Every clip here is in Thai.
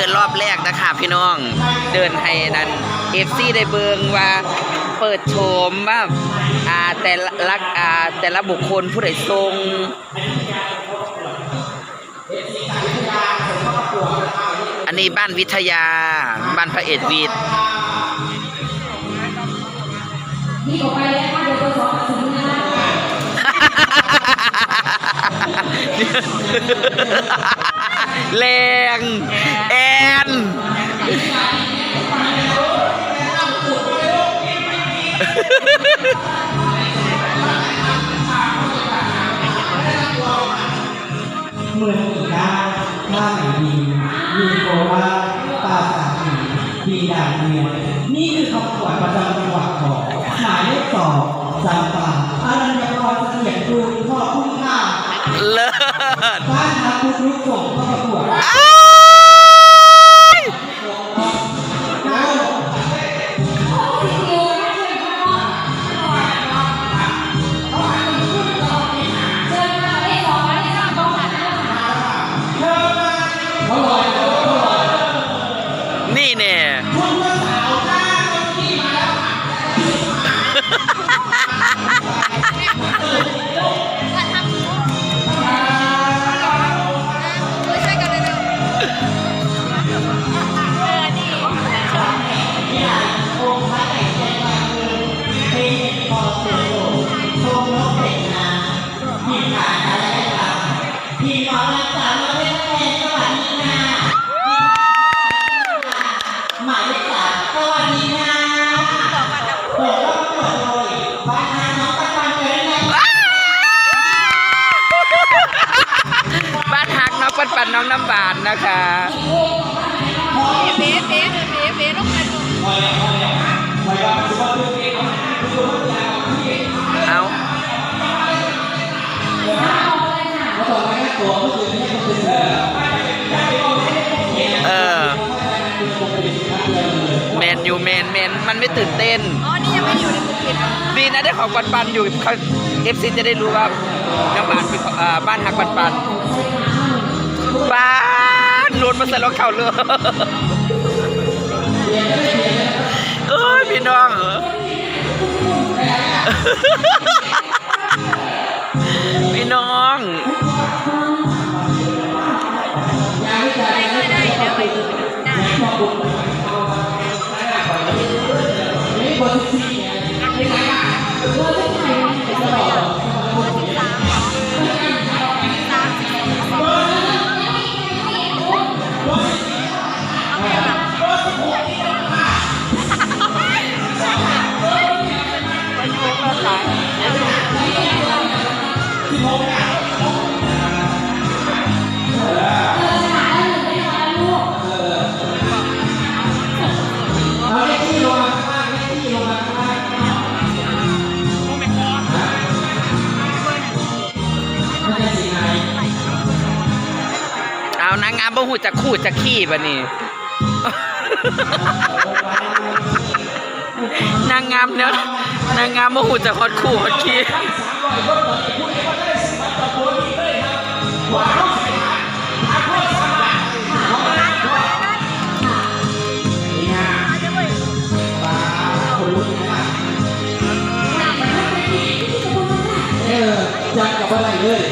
ดินรอบแรกนะคะพี่น้อง เดินให้นั่นเอฟซีได้เบิงว่าเปิดโฉมว่าอ่าแต่ละอ่าแต่ละบุคคลผู้ใดทรงอันนี้บ้านวิทยา บ้านพระเอกวิทย์ที่ออกไปแล้วค่ะเดี๋ยวตัวสองถึงนะ แรงแอนเมืองอีกด้านท่าไหนดีมีโกว่าปราสาทหินดีดานเมืองนี่คือคำขวัญประจำจังหวัดของหมายเลขสองจำปาอารัญญกรเสถียรกุลขอบคุณค่ะเลิศบ้านทักทุกลูกส่ง เบ้านนาน้องปันปันเจอได้ไงบ้านฮักน้องปันปันน้องน้ำบานนะคะเบ๊เบ๊เบ๊เบ๊ต้องมาดู เป็นเสือเออแมนยูแมนแมนมันไม่ตื่นเต้น อ๋อ นี่ยังไม่อยู่ในกลุ่มปิดดีนะได้ของปันปันอยู่เขาเอฟซีจะได้รู้ว่าน้ำบานเป็นของอ่าบ้านฮักปันปันบ้านหลุดมาใส่รองเท้าเลยเอ้ยพี่น้องเหรอพี่น้อง งามบ่หูจะคู่จะขี้บะนี่นางงามเนี่ยนางงามบ่หูจะฮอดคู่ฮอดขี้เออจัดกับอะไรเลย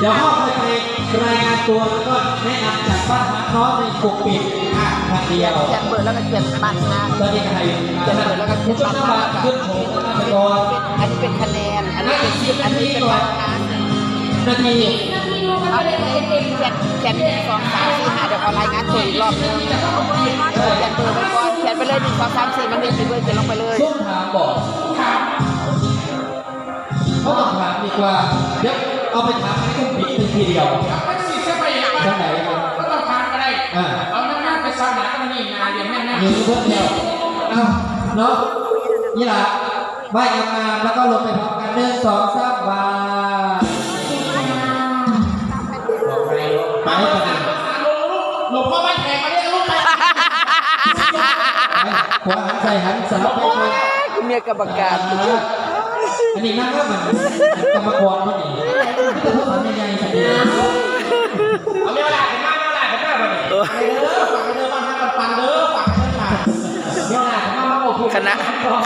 เดี๋ยวห้องไป รายงานตัวแล้วก็แนะนำจากบ้านพักน้องในปกปิดอะพันเดียวเขียนเบอร์แล้วก็เขียนบ้านนะ ตอนนี้ใครจะนั่งแล้วก็ขึ้นต้นน้ำบาขึ้นโถงก่อนอันนี้เป็นคะแนน อันนี้เป็นอันนี้เป็นวันค้านาทีเอาเลยเขียนเขียนเขียนหนึ่งสองสามสี่ห้าเดี๋ยวขอรายงานตัวอีกรอบนึงเขียนเบอร์ไปก่อนเขียนไปเลยหนึ่งสองสามสี่มันมีกี่เบอร์เขียนลงไปเลยช่วงถามบอกเขาต้องถามดีกว่าเดี๋ยว เอาไปถามให้กุ้งปิดเป็นทีเดียวมันสิจะไปอย่างท่านไหนครับก็ต้องทานก็ได้อ่าเอาหน้าไปซ้ำหนาก็นี่นาเดี๋ยวแม่แม่หนึ่งเพื่อนเดียวอ้าวเนาะนี่ล่ะไหว้งามๆแล้วก็ลงไปพร้อมกันหนึ่งสองสามบาทไปกันนะหลวงพ่อบ้านแขกมาเรียกลูกไปขวาหันใส่หันสาวไปเลยเมียกับประกาศ อันนี้มากก็มันกรรมกรคนนี่แต่พวกสามใหญ่ๆสัอาเวาหลนเป็นมากเรียกว่าหลานเป็นมากแบไเด้อฝาไปเด้อบ้านห้เอาไปเด้าเรียกว่าหมามากโอ้คณะ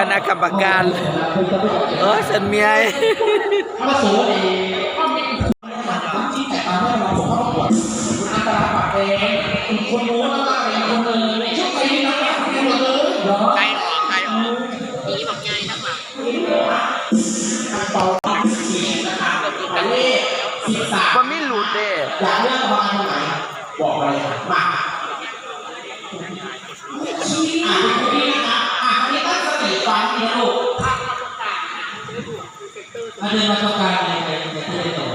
คณะกรรมการ เออฉันเมียข้าสูงดีข้ามีที่แต่ตามให้เราผมเข้าประกวดคุณตรายปากแดงคุณคนรู้น บอกเลยมาอ่าเป็นคนนี้นะครับอ่าคนนี้ตั้งสติฟังนะลูกอาจารย์มาต้องการอะไรในในที่ได้ตอบ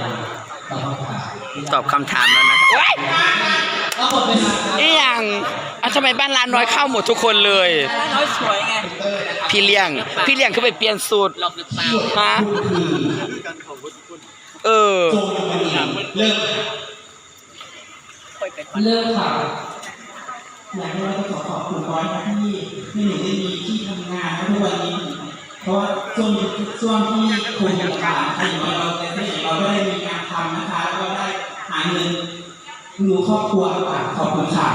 ตอบคำถามตอบคำถามแล้วนะครับโอ๊ยแล้วหมดเวลาครับนี่ยังอะทำไมบ้านร้านน้อยเข้าหมดทุกคนเลยน้อยสวยไง พี่เลี้ยง พี่เลี้ยงคือไปเปลี่ยนสูตรหลอกหรือเปล่าฮะเออโจม มันดีเริ่มเริ่มค่ะอยากให้เราต้องขอขอบคุณก้อยนะที่ที่หนูได้มีที่ทำงานทุกวันนี้ เพราะว่าช่วงช่วงที่โควิดผ่านไปเราในที่เราก็ได้มีงานทำนะคะแล้วก็ได้หาเงินดูครอบครัวค่ะขอบคุณค่ะ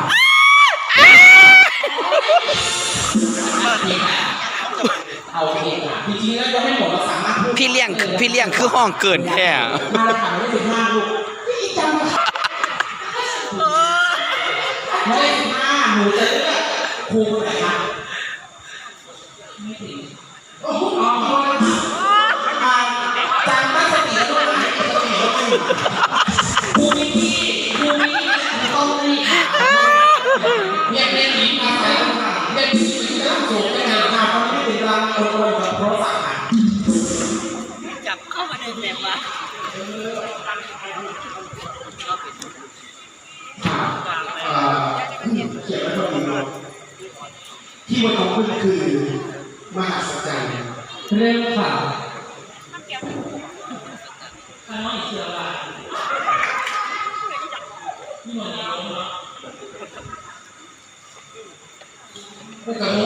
เอาโอเคค่ะจริงๆแล้วยังไม่หมดเราสามารถพูดพี่เลี้ยงพี่เลี้ยงคือห้องเกินแท้มาถามได้สิบห้าลูกพี่จำค่ะไม่ได้สิบ ห้าหนูจะเลือกครูคนไหนคะโอ้โหอ๋ออ่าจำตั้งสติแล้วด้วยนะสติแล้วด้วย ที่บนคือมหัศจรรย์เริ่มค่ะไม่กระโ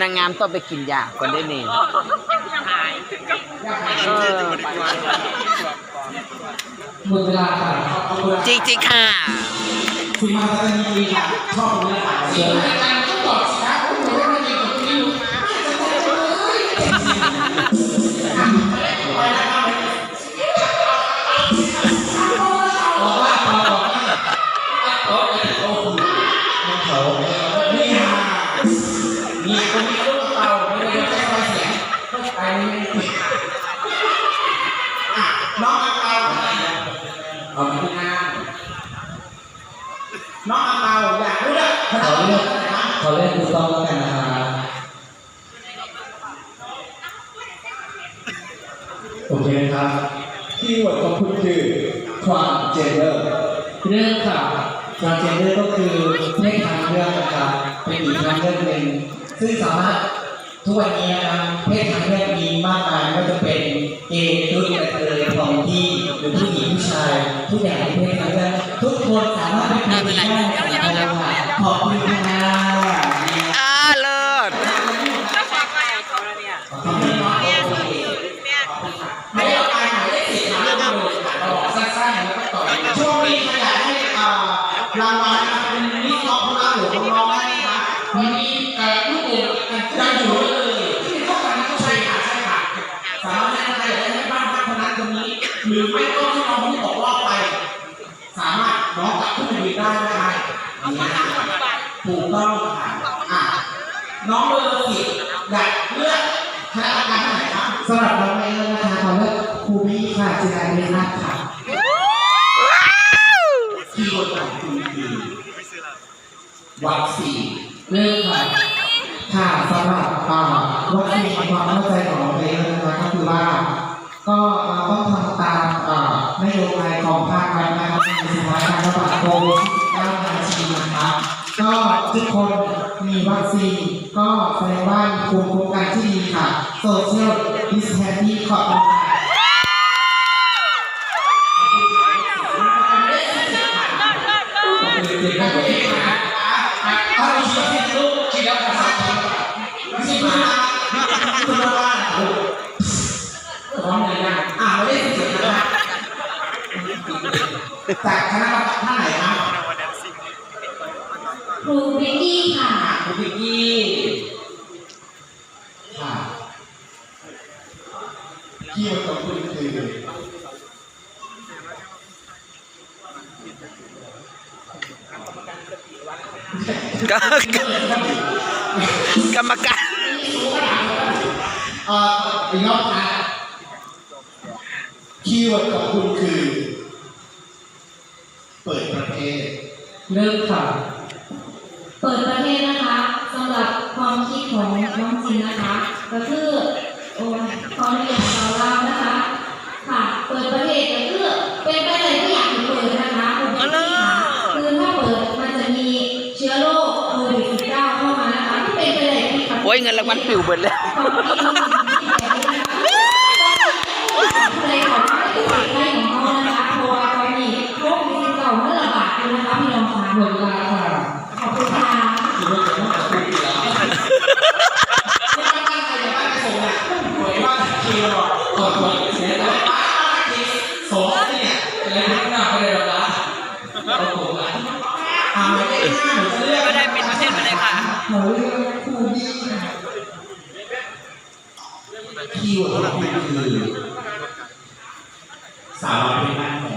นางงามต้องไปกินยาก่อนได้นี่ จริงๆค่ะ ขอเลือกถูกต้องแล้วกันนะคะโอเคนะครับคีย์เวิร์ดของคุณคือความเจนเดอร์เรื่องค่ะความเจนเดอร์ก็คือเพศทางเลือกนะครับเป็นอีกทางเลือกหนึ่งซึ่งสามารถทุกวันนี้นะครับเพศทางเลือกมีมากมายไม่ว่าจะเป็นเกย์ตุ๊ดกระเทยทอมที่หรือผู้หญิงผู้ชายทุกอย่างเป็นเพศทางเลือกทุกคนสามารถเป็นคนได้ขอบคุณค่ะอ่ ให้ใครอยากได้บ้านพักพนันตรงนี้ หรือไม่ก็ให้น้องที่ตกรอบไป สามารถน้องกลับขึ้นมายืนได้ได้นี่นะถูกต้องค่ะอะน้องเบอร์สิบอยากเลือกคณะกรรมการท่านไหนครับสำหรับน้องเมย์นะคะขอเลือกครูพี่ค่ะจิราเดชนาถค่ะคีย์เวิร์ดของคุณคือวัคซีนเริ่มค่ะค่ะสำหรับอ่าวัคซีนความเข้าใจของน้องเมย์นะคะก็คือว่า ก็เราต้องทำตามนโยบายของภาครัฐนะครับในสถานการณ์ระบาดโควิด19นาทีนะครับก็ทุกคนมีวัคซีนก็แสดงว่ามีภูมิคุ้มกันที่ดีค่ะโซเชียลดิสแทนที่ขอบคุณ อ้ยขออนุญาตเราเล่านะคะ ค่ะ เปิดประเทศก็คือเป็นไปเลยก็อยากให้เปิดนะคะคุณเป็นที่ค่ะคือถ้าเปิดมันจะมีเชื้อโรคโควิด -19 เข้ามานะคะที่เป็นไปเลยที่ค่ะโอ้ยเงินรางวัลปิวเบิดเลย ย์เวิร์ดขอตัวเสียแล้วสองเนี่ยอะไรที่หน้าไม่ได้รับละเอาผมละอ่าหมายเลขห้าหนูจะเลือกก็ได้เป็นประเทศมาเลยค่ะหนูเรียกครูบี้คีย์เวิร์ดของคุณคือสาวน้อยเป็นบ้านแม่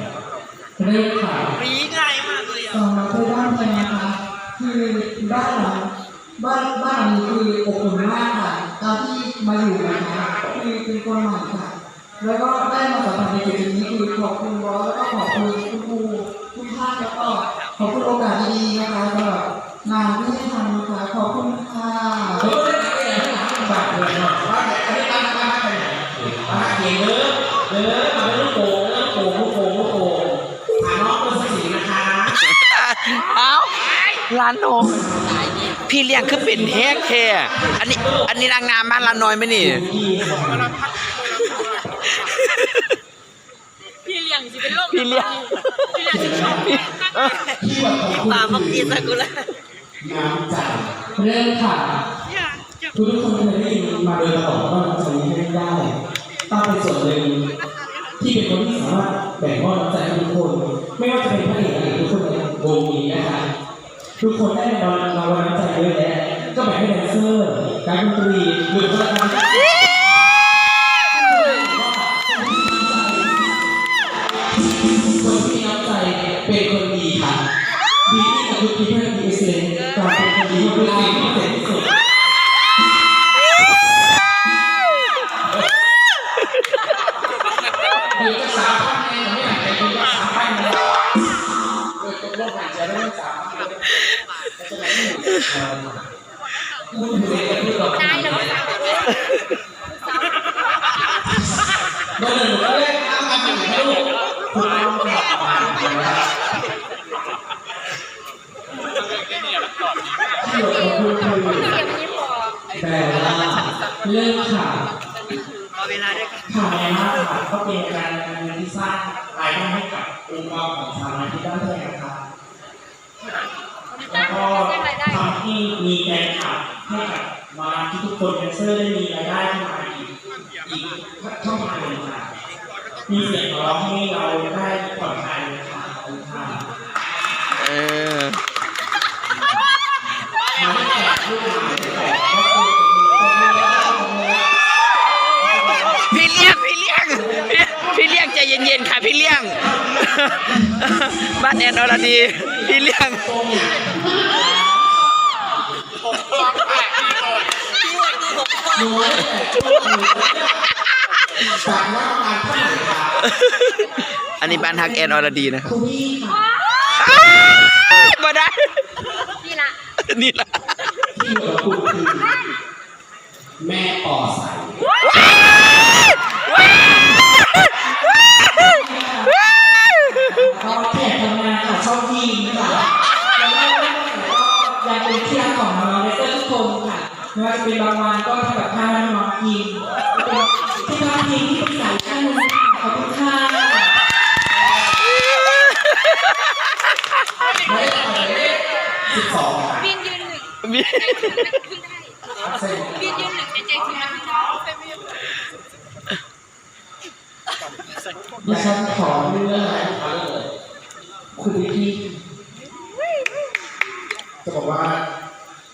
เริ่มค่ะรีง่ายมากเลยสองมาคือบ้านแพงนะคะคือบ้านหลังบ้านบ้านนี้คืออบอุ่นมากค่ะตอนที่มาอยู่นะคะคือเป็นคนใหม่ค่ะ แล้วก็ได้มาสัมผัสในจุดนี้คือขอบคุณบอสแล้วก็ขอบคุณคุณครูทุกท่านแล้วก็ขอบคุณโอกาสดีๆนะคะสำหรับงานที่ให้ทำนะคะขอบคุณค่ะเฮ้ยแบบเลยเนาะว่าแต่อันนี้ตั้งตั้งไปไหนอ่าเก่งเด้อเด้อมาเป็นลูกโป่งเด้อโป่งลูกโป่งลูกโป่งอ่าน้องเป็นสีนะคะเอ้าร้านนมพี่เลี้ยงคือเป็นแฮกแท้อันนี้ อันนี้นางงามบ้านลานน้อยไหมนี่ พี่เลี้ยงสิเป็นโรคพี่เลี้ยง พี่เลี้ยงสิชอบที่แบบของคุณปาพักกีสกุละน้ำใจเริ่มค่ะทุกคนเคยได้ยินมาโดยตลอดว่าน้ำใจนี้ไม่ได้ต้องเป็นส่วนหนึ่งที่เป็นคนที่สามารถแบ่งมอบน้ำใจให้ทุกคน ไม่ว่าจะเป็นพระเอกหรือทุกคนในวงนี้นะคะทุกคนได้รางวัลรางวัลน้ำใจเยอะแยะก็แบ่งให้แดนเซอร์การดนตรีหรือคนละการ จะสามพันเองไม่อยากจะเป็นสามพันเลยเกิดตกลงหายใจได้สามพันจะไหนหนึ่งพูดถึงเรื่องที่เราได้แล้วสาวเมื่อหนึ่งก็เลยทำกันอยู่ห้ลูกคุณต้องกลับมาที่เราพูดคือแต่ว่าเรื่องข่าวเวลาด้วยกันข่าวในมากค่ะก็เป็นการ กับองค์กรของสามาชิกด้านแพทย์ครับแล้วก็ทำให้มีแรงขับให้กับมาที่ทุกคนแดนเซอร์ได้มีรายได้เข้ามาอีกอีกช่องทางหนึ่งค่ะมีเสียงร้องให้เราได้ผ่อนคลาย เลี้ยงใจเย็นๆค่ะพี่เลี้ยง บ้านแอนอรดี พี่เลี้ยงหนูได้แต่ช่วงมือจากว่าประมาณเท่าไหร่คะอันนี้บ้านฮักแอนอรดีนะครับคุณพี่ค่ะอ้าวบ่ได้ นี่ละนี่ล่ะที่อยู่กับคุณคือแม่ปอใส เป็นบางวันก็ทำกับข้าวให้น้องกินเป็นที่น้องกินที่เป็นสายท่านนึงค่ะขอบคุณค่ะไม่ได้อะไรสิบสองบินยืนหนึ่งมีขึ้นได้เซ็นบินยืนหนึ่งในใจถึงนะพี่น้องเป็นไม่ยังดิฉันขอเรื่องอะไรคุณวิกกี้จะบอกว่า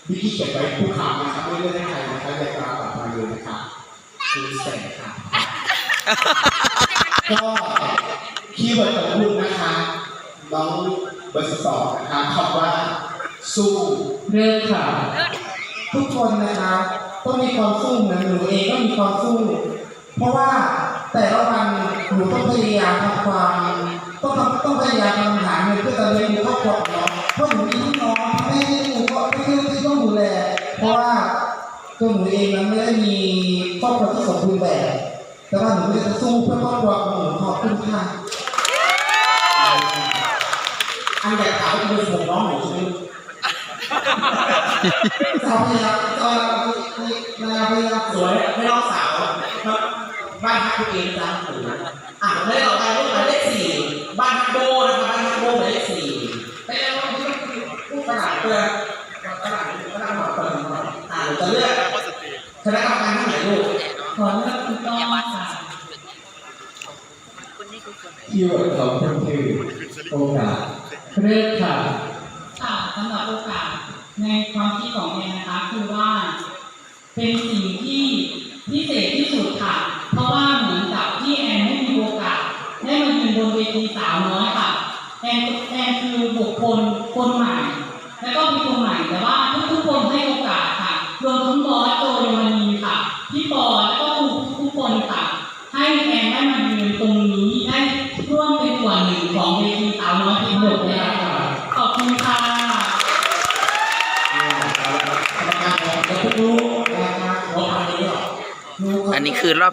วิธีเก็บไว้ผู้ข่านะครับไม่เลือกให้ใครนะครับอย่ากล่าวกลับมาเลยนะครับคือแสงค่ะก็คีย์เวิร์ดของคุณนะคะน้องเบอร์สิบสองนะคะคำว่าสู้เริ่มค่ะ ทุกคนนะคะต้องมีความสู้เหมือนหนูเองก็มีความสู้ เพราะว่าแต่ละวันหนูต้องพยายามทำความต้องต้องพยายามทำหาเงินเพื่อจะเลี้ยงดูครอบครัวของน้องเพราะหนูมีพี่น้องแม่ที่หนูก็ ล เพราะว่าตัวหนูเองนั้นไม่ได้มีครอบครัวที่สมบูรณ์แบบ แต่ว่าหนูจะสู้เพื่อครอบครัวของหนูขอบคุณค่ะอันใหญ่ขาวเป็นผมน้องหนูใช่ไหมสาวพยายามเออพยายามสวยไม่น้องสาวบ้านฮักตัวเองจังหูอะไม่ได้ออไปรูปหมายเลขสี่บ้านฮักโบนะคะบ้านฮักโบหมายเลขสี่ไปแล้วที่ต้องผู้ตลาดเปลือ จะเลือกคณะกรรมการที่ไหนลูกขอเลือกคุณต้องค่ะคีย์เวิร์ดของคุณคือโอกาสเริ่มค่ะค่ะสำหรับโอกาสในความคิดของแอนนะคะคือว่า เป็นสิ่งที่พิเศษที่สุดค่ะ เพราะว่าเหมือนกับที่แอนไม่มีโอกาสได้มายืนบนเวทีสาวน้อยค่ะแอนแอนคือบุคคลคนใหม่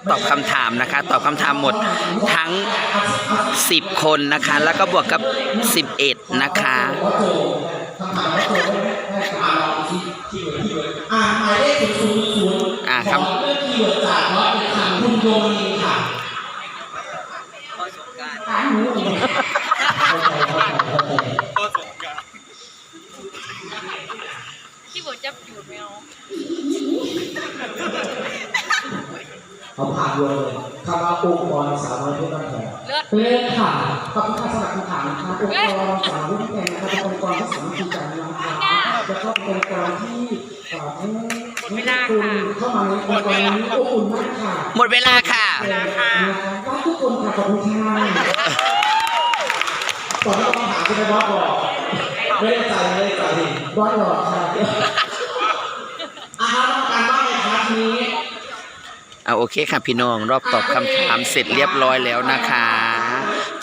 ตอบคำถามนะคะ ตอบคำถามหมดทั้ง 10 คนนะคะ แล้วก็บวกกับ 11 นะคะว่าโจคำถาได้ได้อ่านย์เวิร์คีย์เวิร์ดอ่าหมายเลขศูนย์ศูนย์ศูนย์อ่าครับ ขอเลือกคีย์เวิร์ดจากร้อยเอ็ดคำคุณโยนี เขาผ่านเลยคำว่าองค์กรสาวน้อยเพื่อนบ้านแพงเลือดเริ่มค่ะ ขอบคุณค่ะสำหรับคำถามนะคะองค์กรสาวน้อยเพื่อนบ้านแพงนะคะเป็นองค์กรที่สามัคคีกันนะคะแล้วก็เป็นองค์กรที่เอ่อให้ให้คุณเข้ามาในองค์กรนี้อบอุ่นมากค่ะหมดเวลาค่ะ นะคะรักทุกคนค่ะขอบคุณค่ะก่อนที่เราต้องถามคุณบอสบอกไม่ได้ใจไม่ได้ใจบอสบอกค่ะอาหารการบ้านในคลาสนี้ เอาโอเคค่ะพี่น้องรอบตอบคำถามเสร็จเรียบร้อยแล้วนะคะ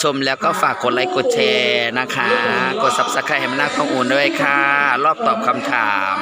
ชมแล้วก็ฝากกดไลค์กดแชร์นะคะ กดซับสไครต์ให้มันน่าต้องอุ่นด้วยค่ะ รอบตอบคำถาม